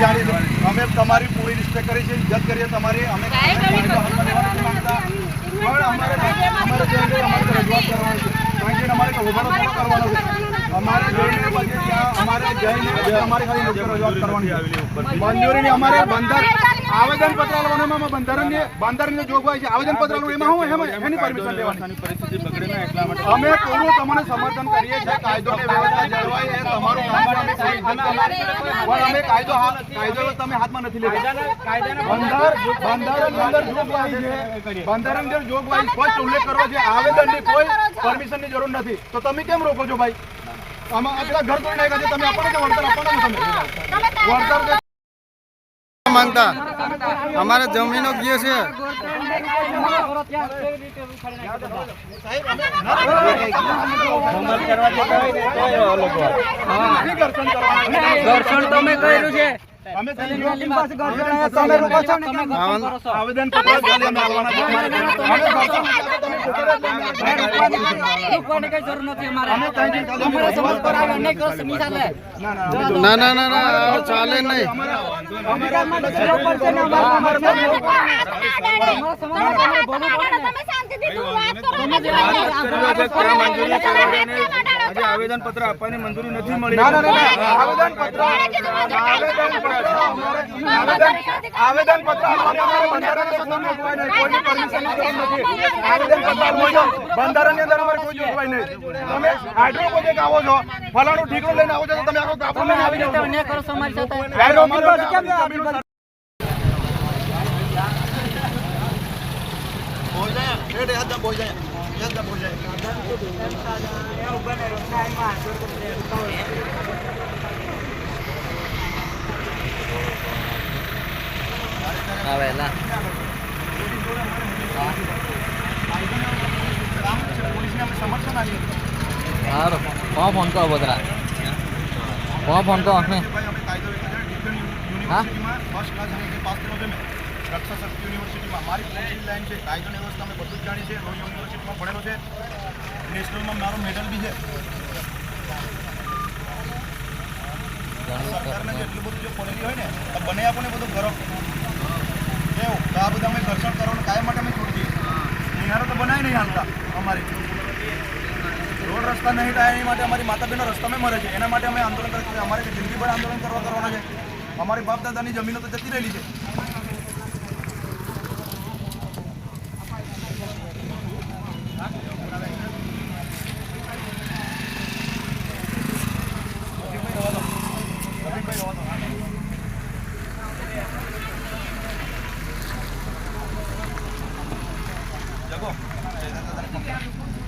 જાણીએ અમે તમારી પૂરી રિસ્પેક્ટ કરીએ છીએ ઇજ્જત કરીએ. તમારી અમે અમારે અમારે અમારે જઈને અમારે છે. અમારે છે અમારે અમારે અમારે ખાલી રજૂઆત કરવાની છે. મંજૂરીની અમારે બંદર આવેદન પત્ર લેવાનું બંધારણની બંધારણની જોગવાઈ છે. આવેદન પત્ર લેવાનું એમાં હું એમાં એની પરમિશન લેવાની. પરિસ્થિતિ બગડે ને એટલા માટે. અમે પૂરું તમને સમર્થન કરીએ છીએ. કાયદો ને વ્યવસ્થા જળવાય એ તમારું કામ છે. કોઈ પણ અમે કાયદો કાયદો તમે હાથમાં નથી લેતા. બંધાર બંધારણની અંદર જોગવાઈ છે. બંધારણની અંદર જોગવાઈ સ્પષ્ટ ઉલ્લેખ કરવો છે. આવેદનની કોઈ પરમિશનની જરૂર નથી. તો તમે કેમ રોકો છો ભાઈ? આમાં આ ઘર તોડી નાખ્યા છે. તમે આપણને વળતર આપવાના તમે? વળતર માંગતા અમારે જમીનો ગયો છે. ઘર્ષણ તમે કર્યું છે. અમે તમે રોકો છો ને કેમ? આવેદન પત્ર અમે આપવાના છે. અમે નથી. તમે રૂકવાની કઈ જરૂર નથી અમારે અમે તમે. અમારે સમાજ પર આવે નહીં કરો નહીં ચાલે ના ના ના ના ના ના ચાલે નહીં આપવાની મંજૂરી નથી મળી ના, ના, ના, ના. આવેદન પત્ર આવેદન પત્ર અમારે આવેદન આવેદન પત્ર આપવાનું અમારે બંધારણની અંદર જોગવાઈ નહીં. કોઈની પરમિશનની જરૂર નથી. આવેદન પત્ર આપવું છે. બંધારણની અંદર અમારે કોઈ જોગવાઈ નહીં તમે હાઇડ્રોપોનિક આવો છો ફલાણું ઠીકરું લઈને આવો છો તો તમે આખો કાપડ લઈને આવી જાઓ છો. અન્યાય બોલ છો આપીએ છીએ. સારું કોણ ફોન કરો બધા કોણ ફોન કરો અમે હા? રક્ષા શક્તિ યુનિવર્સિટીમાં મારી પોલીસની લાઈન છે કાયદો વ્યવસ્થા અમે બધું જ જાણીએ છીએ. રોજ યુનિવર્સિટીમાં ભણેલો છે. નેશનલમાં મારો મેડલ બી છે. સરકારને જેટલું બધું જે પડેલી હોય ને, તો બને આપણને બધું ગરમ એવું તો આ બધા અમે ઘર્ષણ કરવાનું કાયમ માટે અમે છોડી દઈએ. નિહારો તો બનાવી નહીં હાલતા અમારી. રોડ રસ્તા નહીં થાય એની માટે અમારી માતા બહેનો રસ્તામાં મરે છે. એના માટે અમે આંદોલન છીએ અમારે જિંદગીભર આંદોલન કરવા કરવાના છે. અમારી બાપ દાદાની જમીનો તો જતી રહેલી છે જગો ના અમે જોશું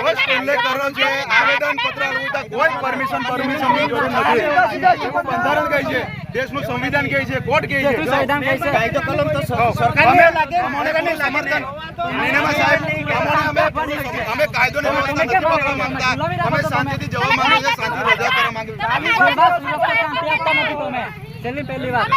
કોઈ ઉલ્લેખ કરવાનો છે આવેદન પત્ર આલવું કોઈ પરમિશન પરમિશનની જરૂર નથી. બંધારણ કહે છે દેશનું સંવિધાન કહે છે કોર્ટ કહે છે. સંવિધાન કહે છે. કાયદો કલમ તો સરકારને લાગે? અમને સમર્થન નિર્ણયમાં સાહેબ અમને અમે અમે કાયદો ને નથી પકડવા માંગતા. અમે શાંતિથી જવા માંગીએ શાંતિ રજા કરવા માંગીએ છીએ. બસ તમે. છેલ્લી પહેલી વાર.